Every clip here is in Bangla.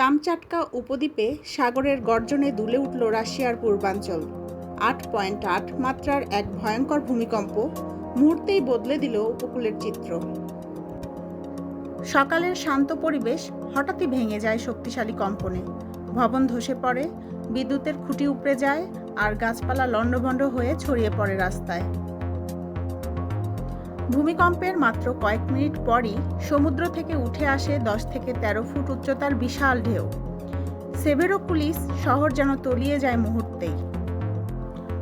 কামচাটকা উপদ্বীপে সাগরের গর্জনে দুলে উঠল রাশিয়ার পূর্বাঞ্চল। আট পয়েন্ট আট মাত্রার এক ভয়ঙ্কর ভূমিকম্প মুহূর্তেই বদলে দিল উপকূলের চিত্র। সকালের শান্ত পরিবেশ হঠাৎই ভেঙে যায় শক্তিশালী কম্পনে। ভবন ধসে পড়ে, বিদ্যুতের খুঁটি উপড়ে যায়, আর গাছপালা লণ্ডভণ্ড হয়ে ছড়িয়ে পড়ে রাস্তায়। ভূমিকম্পের মাত্র কয়েক মিনিট পরই সমুদ্র থেকে উঠে আসে দশ থেকে তেরো ফুট উচ্চতার বিশাল ঢেউ। সেভেরো পুলিশ শহর যেন তলিয়ে যায় মুহূর্তেই।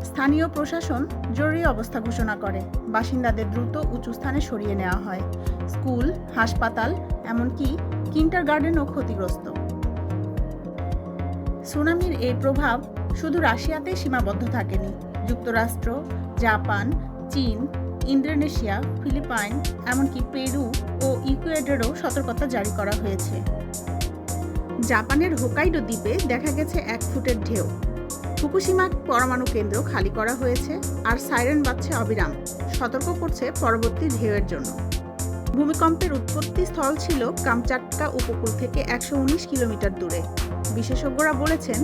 স্থানীয় প্রশাসন জরুরি অবস্থা ঘোষণা করে। বাসিন্দাদের দ্রুত উঁচু স্থানে সরিয়ে নেওয়া হয়। স্কুল, হাসপাতাল, এমনকি কিন্টার গার্ডেনও ক্ষতিগ্রস্ত। সুনামির এই প্রভাব শুধু রাশিয়াতে সীমাবদ্ধ থাকেনি। যুক্তরাষ্ট্র, জাপান, চীন ইন্দোনেশিয়া, ফিলিপাইন, এমনকি পেরু ও ইকুয়েডরও সতর্কতা জারি করা হয়েছে। জাপানের হোকাইডো দ্বীপে দেখা গেছে এক ফুটের ঢেউ। ফুকুশিমা পরমাণু কেন্দ্র খালি করা হয়েছে আর সাইরেন বাজছে অবিরাম, সতর্ক করছে পরবর্তী ঢেউয়ের জন্য। ভূমিকম্পের উৎপত্তি স্থল ছিল কামচাটকা উপকূল থেকে একশো উনিশ কিলোমিটার দূরে। বিশেষজ্ঞরা বলেছেন,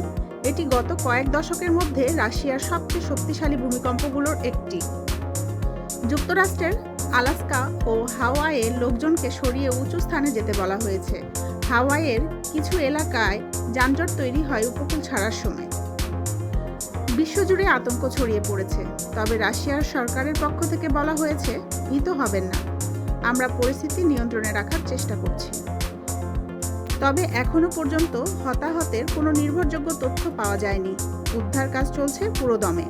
এটি গত কয়েক দশকের মধ্যে রাশিয়ার সবচেয়ে শক্তিশালী ভূমিকম্পগুলোর একটি। যুক্তরাষ্ট্রের আলাস্কা ও হাওয়াইয়ের লোকজনকে সরিয়ে উঁচু স্থানে যেতে বলা হয়েছে। হাওয়াইয়ের কিছু এলাকায় যানজট তৈরি হয় উপকূল ছাড়ার সময়। বিশ্বজুড়ে আতঙ্ক ছড়িয়ে পড়েছে, তবে রাশিয়ার সরকারের পক্ষ থেকে বলা হয়েছে, ভীত হবেন না। আমরা পরিস্থিতি নিয়ন্ত্রণে রাখার চেষ্টা করছি। তবে এখনও পর্যন্ত হতাহতের কোনো নির্ভরযোগ্য তথ্য পাওয়া যায়নি। উদ্ধার কাজ চলছে পুরোদমে।